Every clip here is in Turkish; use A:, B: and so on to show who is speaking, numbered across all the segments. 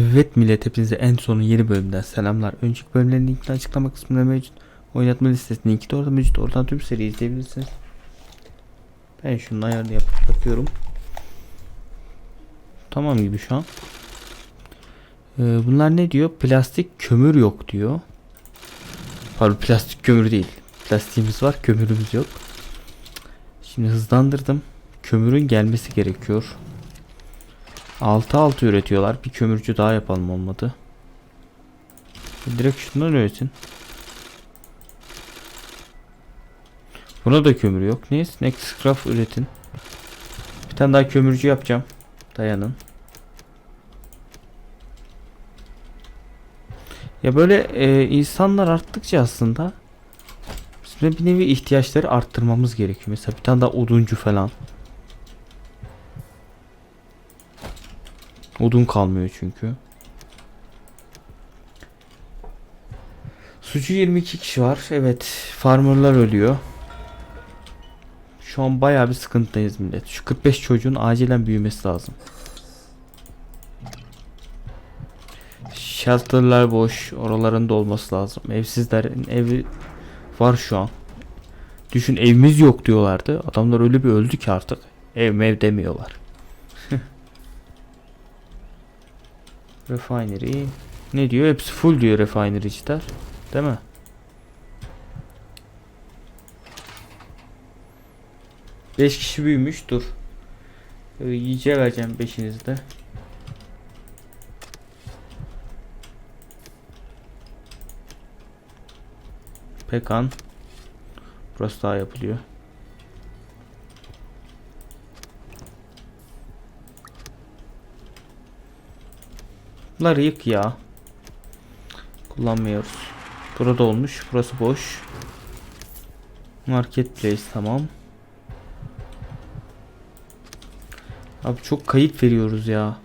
A: Evet millet hepinize en sonun yeni bölümden selamlar. Önceki bölümlerin linkini açıklama kısmında mevcut. Oynatma listesinin linki de orada mevcut. Oradan tüm seriyi izleyebilirsiniz. Ben şunun ayarını yapıp yapıyorum. Tamam gibi şu an. Ee, bunlar ne diyor? Plastik kömür yok diyor. Pardon plastik kömür değil. Plastiğimiz var kömürümüz yok. Şimdi hızlandırdım. Kömürün gelmesi gerekiyor. 6 6 üretiyorlar. Bir kömürcü daha yapalım olmadı. Direkt şundan üretin. Buna da kömür yok. Neyse next scrap üretin. Bir tane daha kömürcü yapacağım. Dayanın. Ya böyle e, insanlar arttıkça aslında bizim bir nevi ihtiyaçları arttırmamız gerekiyor. Mesela bir tane daha oduncu falan. Odun kalmıyor çünkü. Sucu 22 kişi var. Evet. Farmerlar ölüyor. Şu an bayağı bir sıkıntıdayız millet. Şu 45 çocuğun acilen büyümesi lazım. Shelter'lar boş. Oraların da olması lazım. Evsizlerin evi var şu an. Düşün evimiz yok diyorlardı. Adamlar öyle bir öldü ki artık. Ev mev demiyorlar. Refinery. Ne diyor? Hepsi full diyor refinery'ciler. Değil mi? Beş kişi büyümüş. Dur. Ee, vereceğim beşinizde. Pekan. Burası daha yapılıyor. Bunları yık ya. Kullanmıyoruz. Burada olmuş. Burası boş. Marketplace tamam. Abi çok kayıp veriyoruz ya.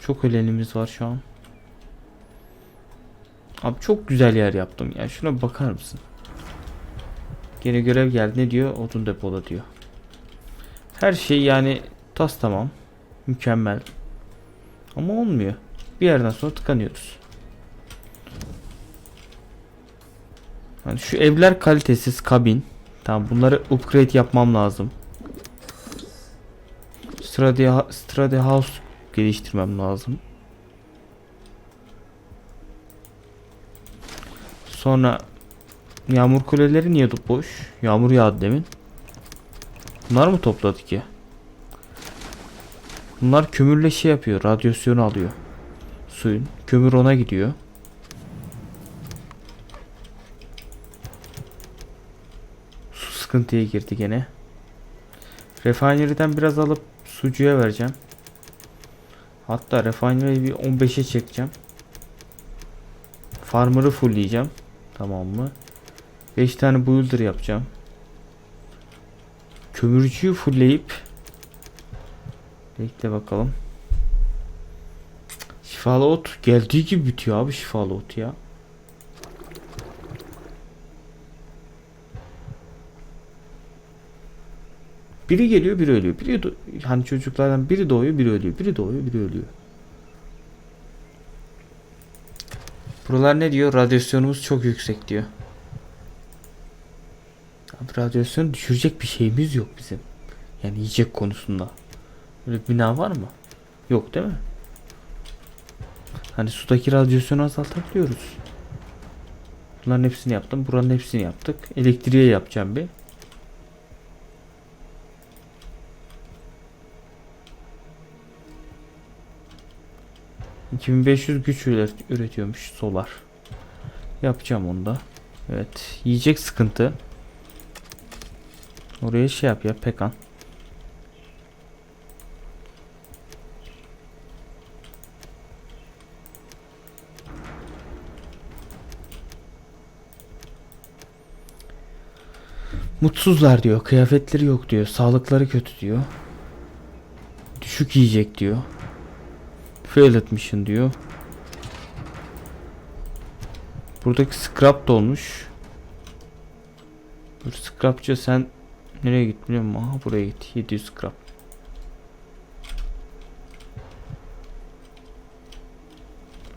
A: Çok ölenimiz var şu an. Abi çok güzel yer yaptım ya. Şuna bakar mısın? Gene görev geldi. Ne diyor? Odun depola diyor. Her şey yani tas tamam. Mükemmel. Ama olmuyor. Bir yerden sonra tıkanıyoruz. Yani şu evler kalitesiz kabin. Tamam bunları upgrade yapmam lazım. Strategy, strategy house geliştirmem lazım. Sonra yağmur kuleleri niye boş? Yağmur yağdı demin. Bunlar mı topladı ki? Bunlar kömürle şey yapıyor. Radyasyonu alıyor. Suyun. Kömür ona gidiyor. Su sıkıntıya girdi gene. Refinery'den biraz alıp sucuya vereceğim. Hatta refinery'yi bir 15'e çekeceğim. Farmer'ı fullleyeceğim. Tamam mı? 5 tane builder yapacağım. Kömürcüyü fullleyip Bekle bakalım. Şifalı ot geldiği gibi bitiyor abi şifalı ot ya. Biri geliyor biri ölüyor. Biri hani çocuklardan biri doğuyor biri ölüyor. Biri doğuyor biri ölüyor. Buralar ne diyor? Radyasyonumuz çok yüksek diyor. Abi radyasyon düşürecek bir şeyimiz yok bizim. Yani yiyecek konusunda. Böyle bir bina var mı? Yok değil mi? Hani sudaki radyasyonu azaltabiliyoruz. Bunların hepsini yaptım. Buranın hepsini yaptık. Elektriğe yapacağım bir. ...2500 güç üret- üretiyormuş solar. Yapacağım onu da. Evet. Yiyecek sıkıntı. Oraya şey yap ya Pekan. Mutsuzlar diyor. Kıyafetleri yok diyor. Sağlıkları kötü diyor. Düşük yiyecek diyor. Failed mission diyor. Buradaki scrap da olmuş. Dur scrapçı sen nereye git biliyor musun? Aha buraya git. 700 scrap.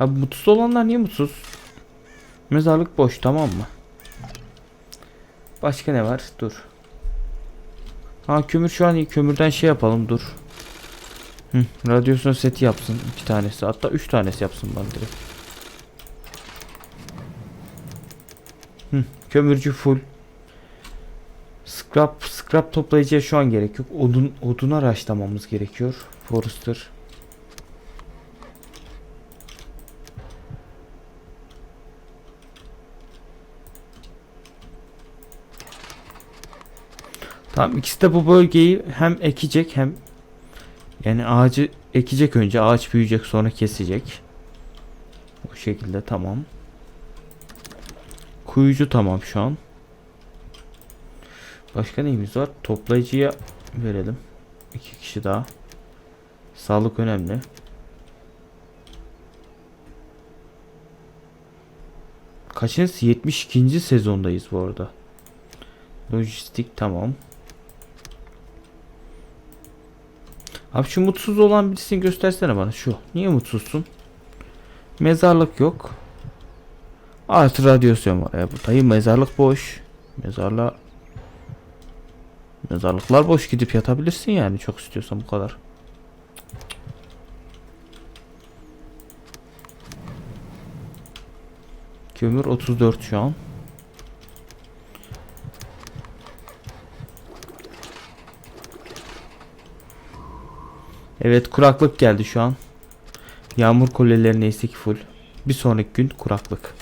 A: Abi mutsuz olanlar niye mutsuz? Mezarlık boş tamam mı? Başka ne var? Dur. Ha kömür şu an iyi. Kömürden şey yapalım dur. Hı, radyasyon seti yapsın iki tanesi. Hatta üç tanesi yapsın bana direkt. Hı, kömürcü full. Scrap, scrap toplayıcıya şu an gerek yok. Odun, odun araçlamamız gerekiyor. Forester. Tamam ikisi de bu bölgeyi hem ekecek hem yani ağacı ekecek önce ağaç büyüyecek sonra kesecek. Bu şekilde tamam. Kuyucu tamam şu an. Başka neyimiz var? Toplayıcıya verelim. İki kişi daha. Sağlık önemli. Kaçıncı? 72. sezondayız bu arada. Lojistik tamam. Abi şu mutsuz olan birisini göstersene bana şu. Niye mutsuzsun? Mezarlık yok. Artı radyasyon var. Bu dayı mezarlık boş. Mezarla Mezarlıklar boş gidip yatabilirsin yani çok istiyorsan bu kadar. Kömür 34 şu an. Evet kuraklık geldi şu an. Yağmur kuleleri neyse ki full. Bir sonraki gün kuraklık.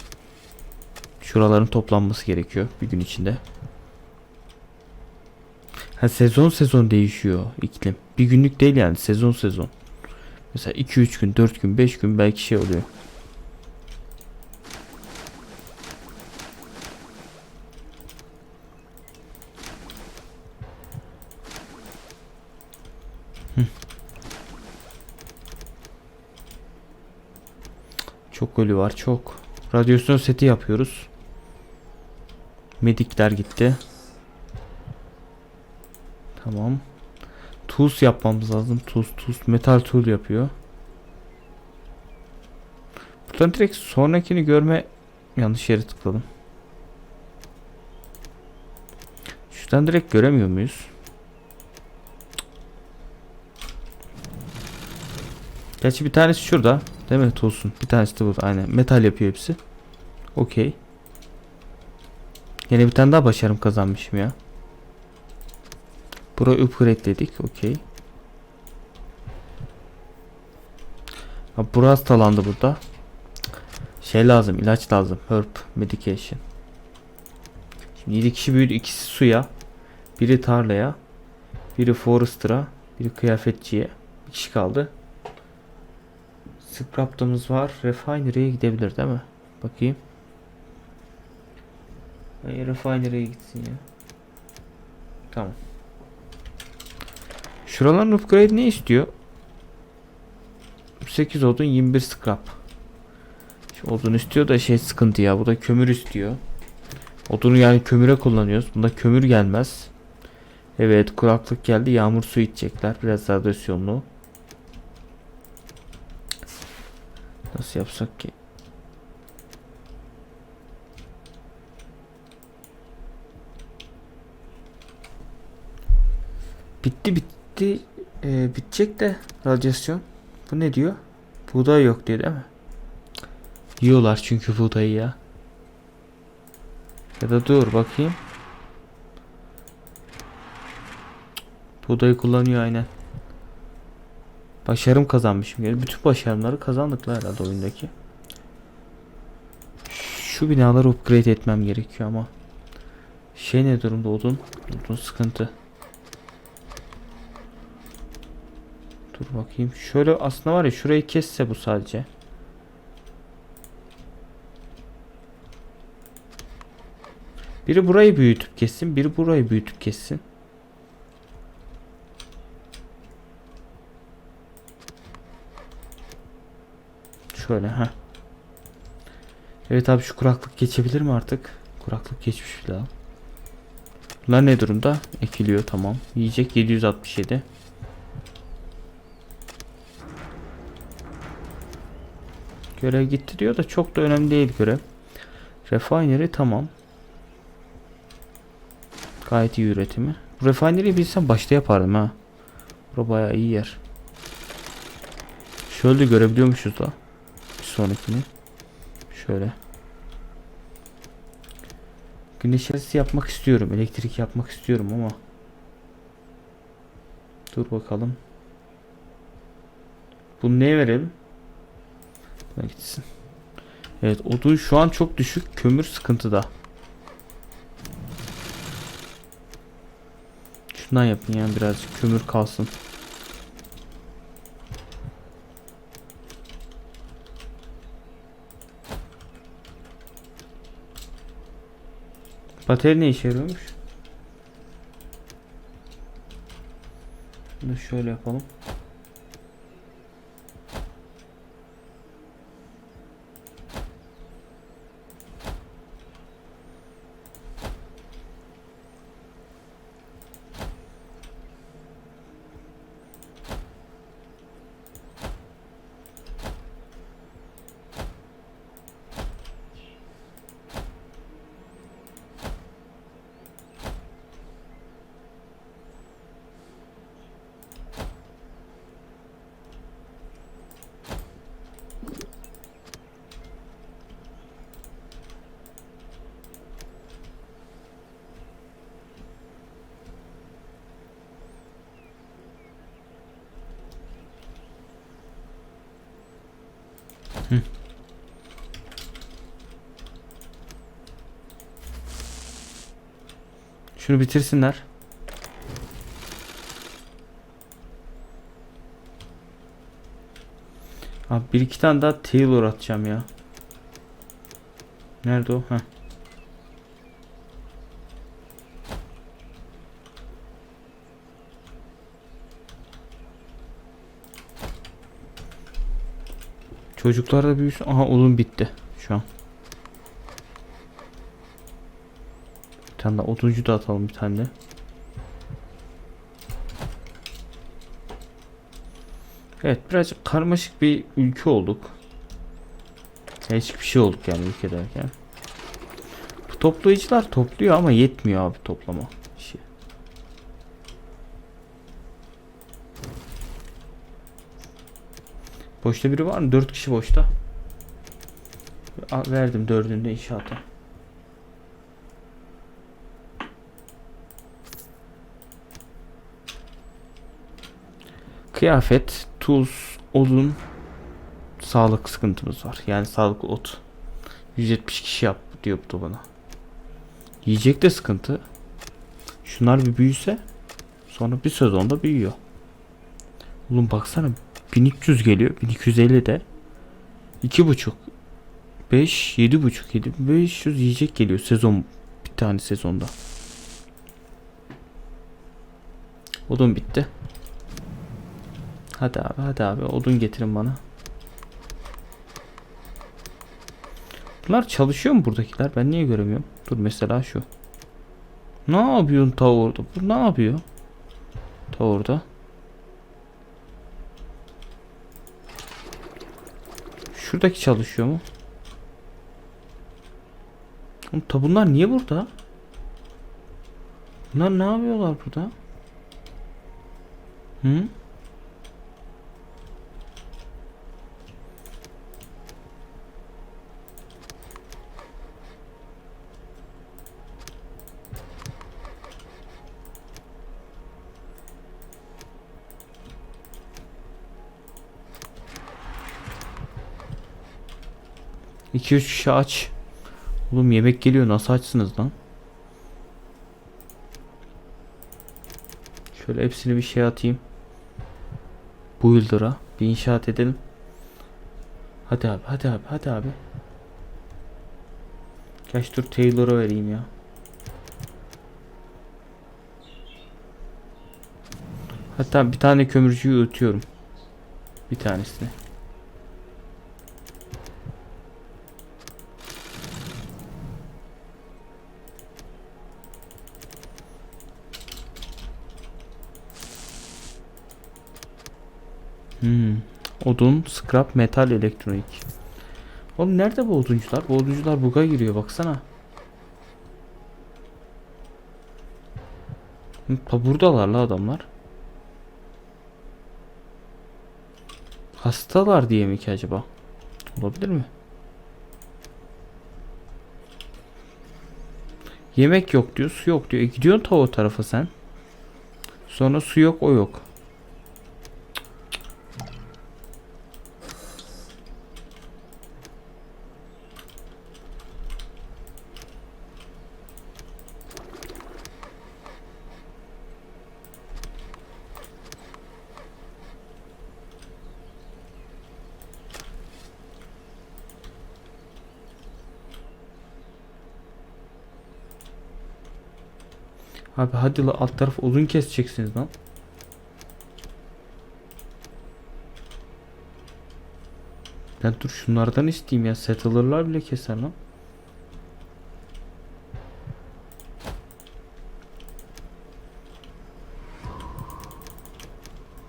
A: Şuraların toplanması gerekiyor bir gün içinde. Ha sezon sezon değişiyor iklim. Bir günlük değil yani sezon sezon. Mesela 2-3 gün, 4 gün, 5 gün belki şey oluyor. Çok ölü var çok. Radyasyon seti yapıyoruz. Medikler gitti. Tamam. Tools yapmamız lazım. Tools, tools, metal tool yapıyor. Buradan direkt sonrakini görme yanlış yere tıkladım. Şuradan direkt göremiyor muyuz? Gerçi bir tanesi şurada. Değil mi Tools'un? Bir tanesi de burada. Aynen. Metal yapıyor hepsi. Okey. Yine bir tane daha başarım kazanmışım ya. Burayı upgrade'ledik. Okey. Ha burası hastalandı burada. Şey lazım, ilaç lazım. Herb medication. Şimdi 7 kişi büyüdü. ikisi suya. Biri tarlaya. Biri forester'a. Biri kıyafetçiye. Bir kişi kaldı. Scrap'tımız var. Refinery'e gidebilir değil mi? Bakayım. Hayır refinery'e gitsin ya. Tamam. Şuraların upgrade ne istiyor? 8 odun 21 scrap. Odun istiyor da şey sıkıntı ya. Bu da kömür istiyor. Odunu yani kömüre kullanıyoruz. Bunda kömür gelmez. Evet kuraklık geldi. Yağmur su içecekler. Biraz daha radyasyonlu. Nasıl yapsak ki? Bitti bitti. Ee, bitecek de radyasyon. Bu ne diyor? Buğday yok diyor değil mi? Yiyorlar çünkü buğdayı ya. Ya da dur bakayım. Buğdayı kullanıyor aynen. Başarım kazanmışım. Yani bütün başarımları kazandık la herhalde oyundaki. Şu binaları upgrade etmem gerekiyor ama. Şey ne durumda odun? Odun sıkıntı. Dur bakayım. Şöyle aslında var ya şurayı kesse bu sadece. Biri burayı büyütüp kessin, biri burayı büyütüp kessin. Şöyle ha. Evet abi şu kuraklık geçebilir mi artık? Kuraklık geçmiş daha. Bunlar ne durumda? Ekiliyor tamam. Yiyecek 767. Görev gitti diyor da çok da önemli değil görev. Refinery tamam. Gayet iyi üretimi. Bu refinery'yi bilsem başta yapardım ha. Bura bayağı iyi yer. Şöyle de görebiliyormuşuz da. Sonrakini. Şöyle. Güneş enerjisi yapmak istiyorum. Elektrik yapmak istiyorum ama. Dur bakalım. Bunu neye verelim? Buna gitsin. Evet odun şu an çok düşük. Kömür sıkıntıda. Şundan yapın ya birazcık kömür kalsın. Bateri ne işe yarıyormuş? Bunu şöyle yapalım. Şunu bitirsinler. Abi bir iki tane daha Taylor atacağım ya. Nerede o? Heh. Çocuklar da büyüsün. Aha odun bitti şu an. Bir tane daha oduncu da atalım bir tane de. Evet birazcık karmaşık bir ülke olduk. Değişik bir şey olduk yani ülke derken. Bu toplayıcılar topluyor ama yetmiyor abi toplama işi. Boşta biri var mı? 4 kişi boşta. Verdim dördünü de inşaata. Kıyafet, tuz, odun, sağlık sıkıntımız var. Yani sağlıklı ot. 170 kişi yap diyor bu da bana. Yiyecek de sıkıntı. Şunlar bir büyüse sonra bir sezonda büyüyor. Oğlum baksana 1300 geliyor. 1250 de 2,5 5 7,5 7 500 yiyecek geliyor sezon bir tane sezonda. Odun bitti. Hadi abi hadi abi odun getirin bana. Bunlar çalışıyor mu buradakiler? Ben niye göremiyorum? Dur mesela şu. Ne yapıyorsun ta orada? Bu ne yapıyor? Ta orada. Şuradaki çalışıyor mu? Oğlum ta niye burada? Bunlar ne yapıyorlar burada? Hı? İki üç kişi aç. Oğlum yemek geliyor nasıl açsınız lan? Şöyle hepsini bir şey atayım. Bu yıldıra bir inşaat edelim. Hadi abi hadi abi hadi abi. Kaç dur Taylor'a vereyim ya. Hatta bir tane kömürcüyü ötüyorum. Bir tanesini. Odun, scrap, metal, elektronik. Oğlum nerede bu oduncular? Bu oduncular buga giriyor baksana. Ta buradalar la adamlar. Hastalar diye mi ki acaba? Olabilir mi? Yemek yok diyor, su yok diyor. E gidiyorsun ta o tarafa sen. Sonra su yok, o yok. Abi hadi la alt taraf uzun keseceksiniz lan. Ben dur şunlardan isteyeyim ya. Settler'lar bile keser lan.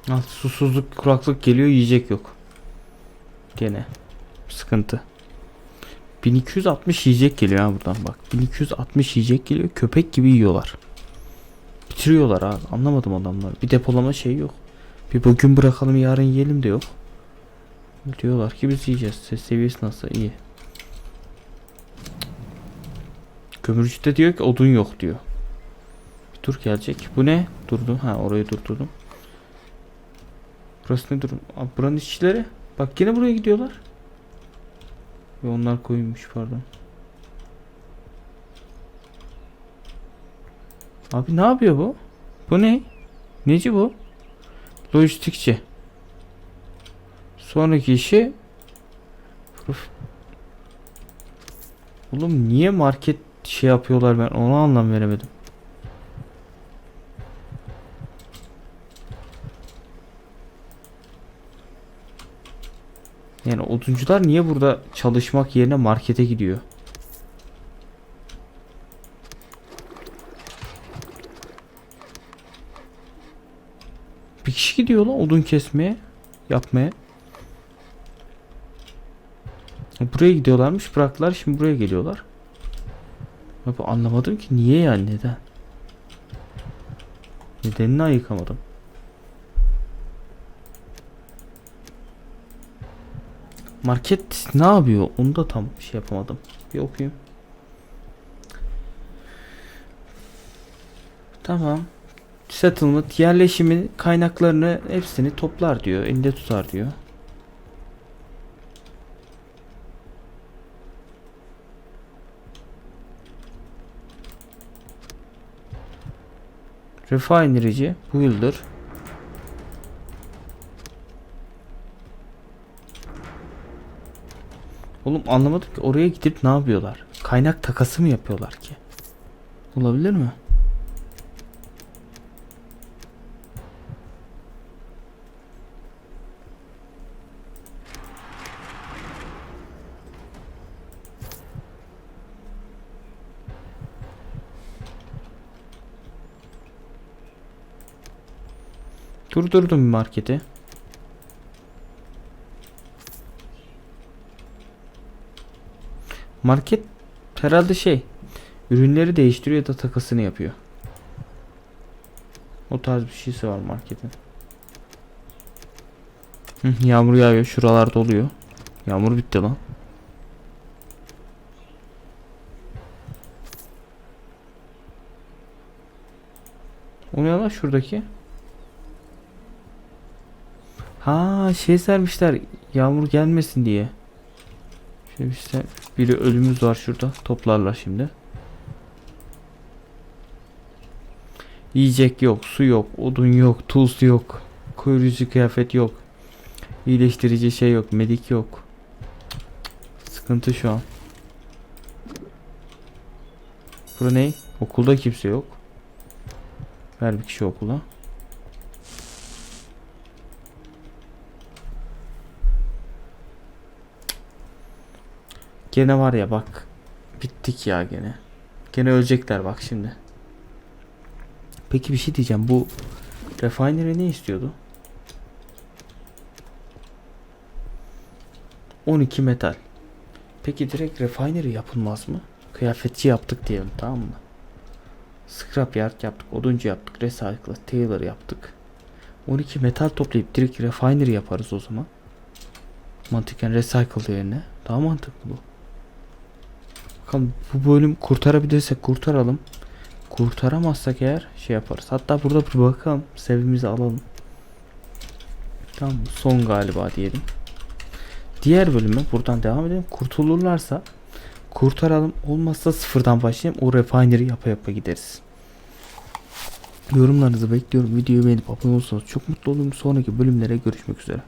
A: Alt susuzluk, kuraklık geliyor, yiyecek yok. Gene sıkıntı. 1260 yiyecek geliyor ha buradan bak. 1260 yiyecek geliyor. Köpek gibi yiyorlar. Bitiriyorlar abi. Anlamadım adamlar. Bir depolama şey yok. Bir bugün bırakalım yarın yiyelim de yok. Diyorlar ki biz yiyeceğiz. Ses seviyesi nasıl? İyi. Kömürcü de diyor ki odun yok diyor. Bir dur gelecek. Bu ne? Durdu. Ha orayı durdurdum. Burası ne durum? Abi buranın işçileri. Bak yine buraya gidiyorlar. Ve onlar koymuş pardon. Abi ne yapıyor bu? Bu ne? Neci bu? Lojistikçi. Sonraki işi Prof- Oğlum niye market şey yapıyorlar ben ona anlam veremedim. Yani oduncular niye burada çalışmak yerine markete gidiyor? Kişi gidiyor lan odun kesmeye, yapmaya. Buraya gidiyorlarmış, bıraktılar. Şimdi buraya geliyorlar. Abi anlamadım ki niye yani neden? Nedenini ayıkamadım. Market ne yapıyor? Onu da tam şey yapamadım. Bir okuyayım. Tamam. Settlement yerleşimi kaynaklarını hepsini toplar diyor. Elinde tutar diyor. Refinery'ci bu yıldır Oğlum anlamadım ki oraya gidip ne yapıyorlar? Kaynak takası mı yapıyorlar ki? Olabilir mi? Durdurdum marketi. Market herhalde şey ürünleri değiştiriyor ya da takasını yapıyor. O tarz bir şeysi var marketin. Yağmur yağıyor. Şuralar doluyor. Yağmur bitti lan. O ne lan şuradaki? Ha şey sermişler yağmur gelmesin diye. Şöyle işte biri ölümümüz var şurada. Toplarlar şimdi. Yiyecek yok, su yok, odun yok, tuz yok. Koruyucu kıyafet yok. İyileştirici şey yok, medik yok. Sıkıntı şu an. Bura ne? Okulda kimse yok. Ver bir kişi okula. Gene var ya bak. Bittik ya gene. Gene ölecekler bak şimdi. Peki bir şey diyeceğim. Bu refinery ne istiyordu? 12 metal. Peki direkt refinery yapılmaz mı? Kıyafetçi yaptık diyelim tamam mı? Scrapyard yaptık, oduncu yaptık, recycle, tailor yaptık. 12 metal toplayıp direkt refinery yaparız o zaman. Mantıken recycle yerine. Daha mantıklı bu. Bakalım bu bölüm kurtarabilirsek kurtaralım. Kurtaramazsak eğer şey yaparız. Hatta burada bir bakalım. Sevimizi alalım. Tamam son galiba diyelim. Diğer bölüme buradan devam edelim. Kurtulurlarsa kurtaralım. Olmazsa sıfırdan başlayalım. O refinery yapa yapa gideriz. Yorumlarınızı bekliyorum. Videoyu beğenip abone olursanız çok mutlu olurum. Sonraki bölümlere görüşmek üzere.